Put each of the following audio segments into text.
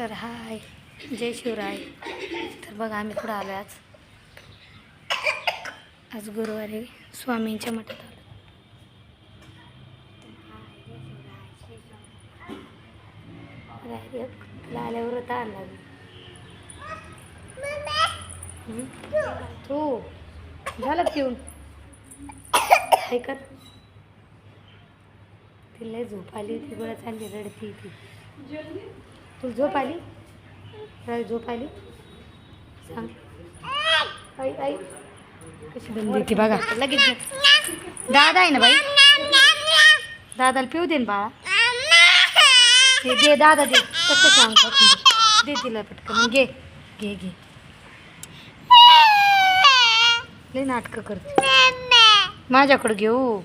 तर हाय जय शिवराय. तर बघा आम्ही पुढं आलो आज. आज गुरुवारी स्वामींच्या मठात आलो तुला आल्यावर आता आणला मी. तू झालं पिऊन ऐकत तिला लय झोप आली होती गोळ्या चालली रडती ती. तू झोप आली? राय झोप आली? सांग. आई आई. कशी बंदी ती बघा. लगेच दादा आहे ना बाई? दादाला पिऊ दे ना बाळा. ते दे दादा दे. कसं सांग दे तिला पटकन. घे. घे घे. लय नाटकं करते. माझ्याकडं घेऊ हो.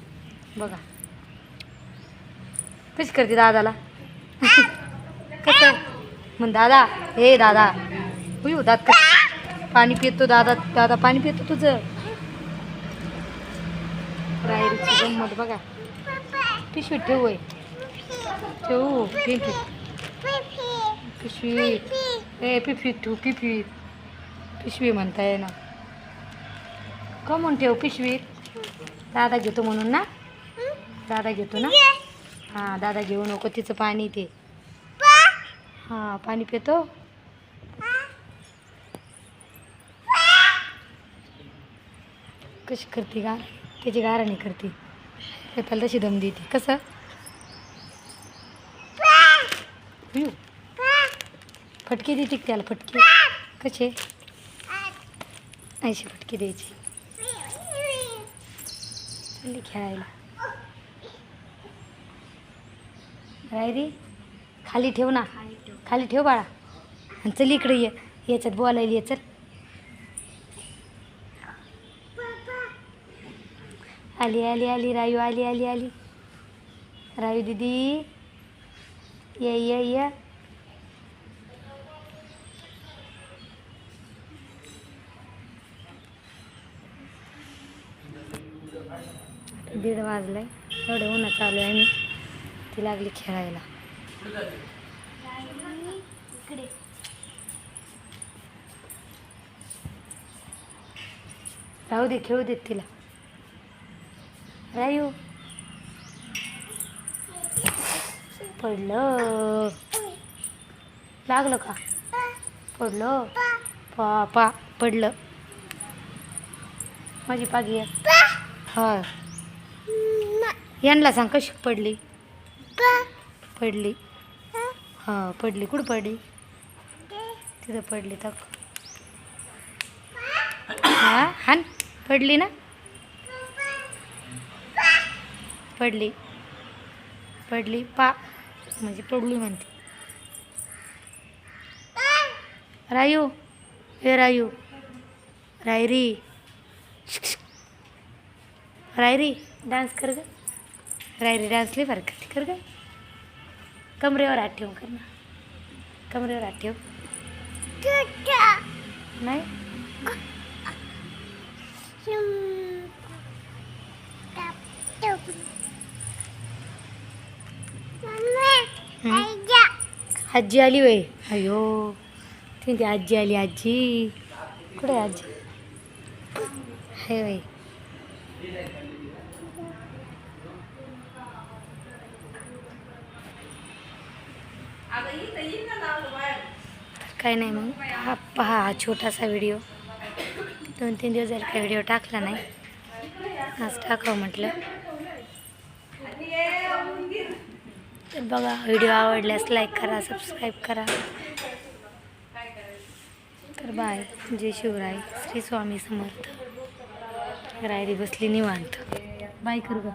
बघा. कशी करते दादाला? कसं? म्हण दादा हे दादा. उयू दात कसं? पाणी पितो दादा दादा पाणी पितो तुझं. रायरीची गंमत बघा. पिशवीत ठेवू आहे ठेवू पिशवीत पिशवी. ए पिशवीत ठेवू पिशवीत. पिशवी म्हणता येणार. का म्हणून ठेव पिशवीत. दादा घेतो म्हणून ना? दादा घेतो ना? हां दादा घेऊ नको तिचं पाणी ते. हां पाणी पितो. कशी करते गार त्याची गाराणी करते. त्याला तशी दम देते. कसं? फटके देते त्याला फटके. कसे? ऐंशी फटके द्यायची. चालली खेळायला. रायरी खाली ठेव ना. खाली ठेव बाळा. आणि चल इकडे ये. याच्यात बोलायला ये चल. आली आली आली रायू आली आली आली. रायू दीदी. ये ये ये. दीड आहे एवढं उन्हा चालू आहे मी. ती लागली खेळायला. राहू दे खेळू देत तिला. रायू. पडलं. लागलं का? पडलं. पापा पडलं. माझी पागी हा. यांना सांग कशी पडली? पडली. हा पडली. कुठं पडली? तिथं पडली तर हा हान पडली ना? पडली. पडली. पा. म्हणजे पडली म्हणते. रायू. हे रायू. रायरी. रायरी डान्स कर ग. रायरी डान्स लई बरं करते. कर ग. कमरेवर हात ठेवून कर ना. कमरेवर हात ठेव. नाही? आजी आली वय. अयो ती ती आजी आली आजी. कुठे आहे आजी? हे वय. काय नाही मग. हा पहा हा छोटासा व्हिडिओ दोन तीन दिवस झाले काही व्हिडिओ टाकला नाही आज टाकावं म्हटलं. तर बघा व्हिडिओ आवडल्यास लाईक करा सबस्क्राईब करा. तर बाय जय शिवराय श्री स्वामी समर्थ. रायरी बसली निवांत. बाय कर ग